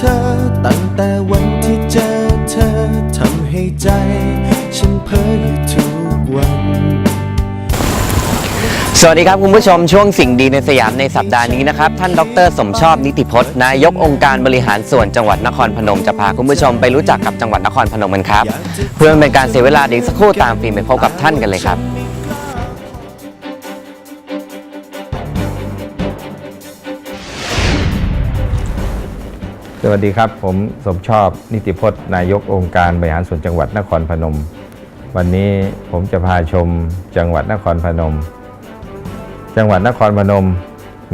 เธอ ตั้งแต่วันที่เจอเธอทำให้ใจ ฉันเพ้ออยู่ทุกวันสวัสดีครับคุณผู้ชมช่วงสิ่งดีในสยามในสัปดาห์นี้นะครับ ท่านดร สมชอบนิติพจน์นายกองค์การบริหารส่วนจังหวัดนครพนมจะพาคุณผู้ชมไปรู้จักกับจังหวัดนครพนมกันครับ เพื่อเป็นการเสียเวลาเดี๋ยวอีกสักครู่ตามฟิล์มไปพบกับท่านกันเลยครับ วัสดีครับ ผมสมชอบนิติพจน์นายกองค์การบริหารส่วนจังหวัดนครพนม วันนี้ผมจะพาชมจังหวัดนครพนม จังหวัดนครพนม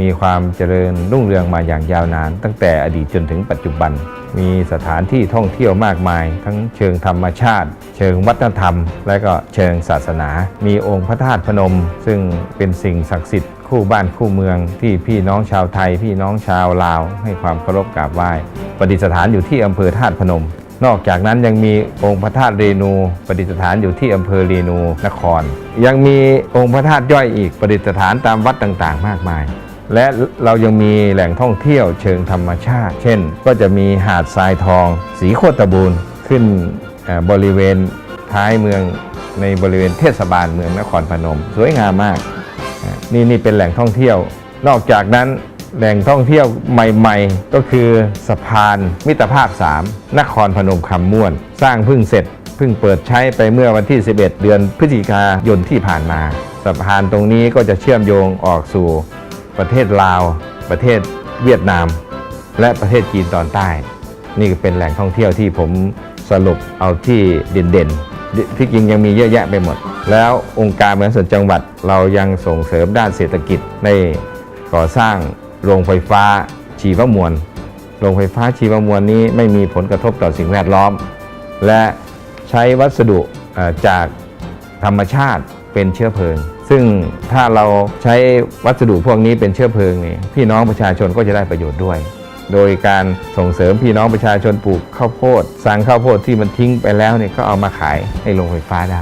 มีความเจริญรุ่งเรืองมาอย่างยาวนาน ตั้งแต่อดีตจนถึงปัจจุบัน มีสถานที่ท่องเที่ยวมากมาย ทั้งเชิงธรรมชาติ เชิงวัฒนธรรม และก็เชิงศาสนา มีองค์พระธาตุพนม ซึ่งเป็นสิ่งศักดิ์สิทธิ์ คู่บ้านคู่เมืองที่พี่น้องชาวไทย พี่น้องชาวลาว ให้ความเคารพกราบไหว้ประดิษฐานอยู่ที่อำเภอธาตุพนม นอกจากนั้นยังมีองค์พระธาตุเรนูประดิษฐานอยู่ที่อำเภอเรนูนคร ยังมีองค์พระธาตุย่อยอีกประดิษฐานตามวัดต่างๆ มากมาย และเรายังมีแหล่งท่องเที่ยวเชิงธรรมชาติ เช่น ก็จะมีหาดทรายทอง สีโคตรบูรณ์ขึ้นบริเวณท้ายเมืองในบริเวณเทศบาลเมืองนครพนม สวยงามมาก นี่นี่เป็นแหล่งท่องเที่ยว นอกจากนั้นแหล่งท่องเที่ยวใหม่ๆ ก็คือสะพานมิตรภาพ 3 นครพนมคำม่วน สร้างเพิ่งเสร็จเพิ่งเปิดใช้ไปเมื่อวันที่ 11 เดือนพฤศจิกายนที่ผ่านมาสะพานตรงนี้ก็จะเชื่อมโยงออกสู่ประเทศลาว ประเทศเวียดนาม และประเทศจีนตอนใต้ นี่ก็เป็นแหล่งท่องเที่ยวที่ผมสรุปเอาที่เด่นๆ ที่จริงยังมีเยอะแยะไปหมด แล้วองค์การบริหารส่วนจังหวัดเรายังส่งเสริมด้านเศรษฐกิจในก่อสร้างโรงไฟฟ้าชีวมวล โรงไฟฟ้าชีวมวลนี้ไม่มีผลกระทบต่อสิ่งแวดล้อม และใช้วัสดุจากธรรมชาติเป็นเชื้อเพลิง ซึ่งถ้าเราใช้วัสดุพวกนี้เป็นเชื้อเพลิงนี่พี่น้องประชาชนก็จะได้ประโยชน์ด้วย โดยการส่งเสริมพี่น้องประชาชนปลูกข้าวโพดสั่งข้าวโพดที่มันทิ้งไปแล้วเนี่ยก็เอามาขายให้โรงไฟฟ้าได้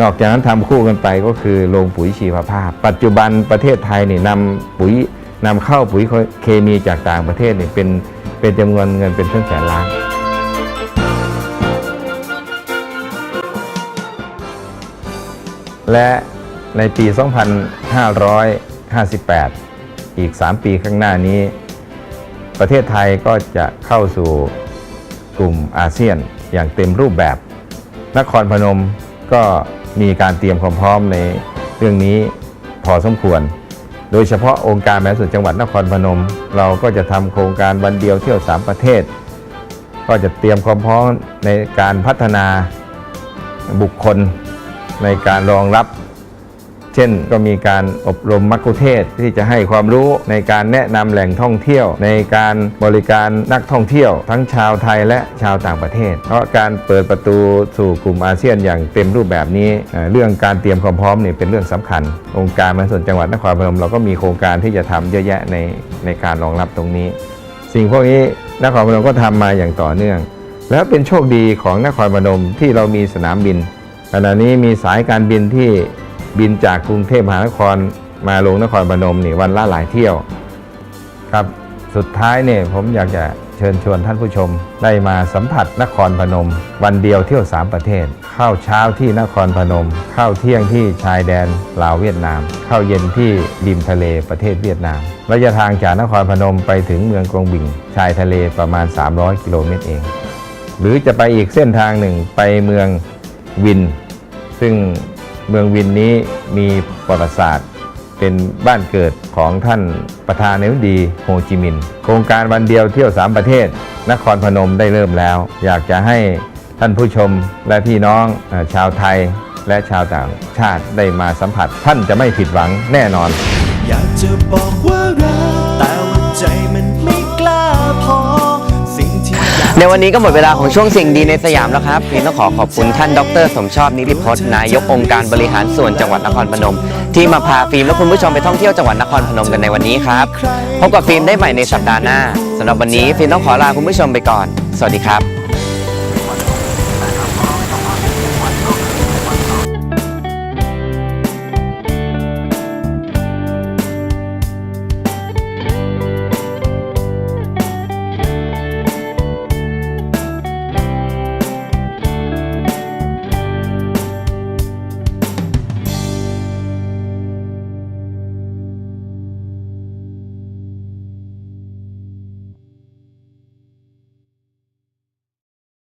นอกจากนั้นทำคู่กันไปก็คือโรงปุ๋ยชีวภาพ ปัจจุบันประเทศไทยเนี่ยนำปุ๋ยนำเข้าปุ๋ยเคมีจากต่างประเทศเนี่ยเป็นเป็นจำนวนเงินเป็นแสนล้านและในปี 2558 อีก 3 ปีข้างหน้านี้ ประเทศไทยก็จะเข้าสู่กลุ่มอาเซียนอย่างเต็มรูปแบบ นครพนมก็มีการเตรียมความพร้อมในเรื่องนี้พอสมควร โดยเฉพาะองค์การแม่ส่วนจังหวัดนครพนม เราก็จะทำโครงการวันเดียวเที่ยว 3 ประเทศ ก็จะเตรียมความพร้อมในการพัฒนาบุคคลในการรองรับ เช่น ก็มีการอบรมมัคคุเทศก์ที่จะให้ความรู้ในการแนะนำแหล่งท่องเที่ยว ในการบริการนักท่องเที่ยว ทั้งชาวไทยและชาวต่างประเทศ เพราะการเปิดประตูสู่กลุ่มอาเซียนอย่างเต็มรูปแบบนี้ เรื่องการเตรียมความพร้อมเนี่ยเป็นเรื่องสำคัญ องค์การบริหาส่วนจังหวัดนครพนมเราก็มีโครงการที่จะทำเยอะแยะในในการรองรับตรงนี้ สิ่งพวกนี้นครพนมก็ทำมาอย่างต่อเนื่อง แล้วเป็นโชคดีของนครพนมที่เรามีสนามบินขณะนี้มีสายการบินที่ บินจากกรุงเทพมหานครมาลงนครพนมนี่วันละหลายเที่ยวครับสุดท้ายเนี่ยผมอยากจะเชิญชวนท่านผู้ชม ได้มาสัมผัสนครพนม วันเดียวเที่ยว 3 ประเทศ เข้าเช้าที่นครพนม เข้าเที่ยงที่ชายแดนลาวเวียดนาม เข้าเย็นที่ริมทะเลประเทศเวียดนามระยะทางจากนครพนมไปถึงเมืองกรงบิงชายทะเลประมาณ 300 กิโลเมตรเอง หรือจะไปอีกเส้นทางหนึ่งไปเมืองวิน ซึ่ง เมืองวินนี้มีประวัติศาสตร์ เป็นบ้านเกิดของท่านประธานาธิบดีโฮจิมินห์โครงการวันเดียวเที่ยว 3 ประเทศ นครพนมได้เริ่มแล้ว อยากจะให้ท่านผู้ชมและพี่น้องชาวไทยและชาวต่างชาติได้มาสัมผัส ท่านจะไม่ผิดหวังแน่นอน อยากจะบอกว่ารัก ในวันนี้ก็หมดเวลาของช่วงสิ่งดีในสยามแล้วครับฟิลต้องขอขอบคุณท่านดร สมชอบนิริพจน์นายกองค์การบริหารส่วนจังหวัดนครพนม ที่มาพาฟิล์มและคุณผู้ชมไปท่องเที่ยวจังหวัดนครพนมกันในวันนี้ครับพบกับฟิล์มได้ใหม่ในสัปดาห์หน้าสำหรับวันนี้ฟิล์มต้องขอลาคุณผู้ชมไปก่อน สวัสดีครับ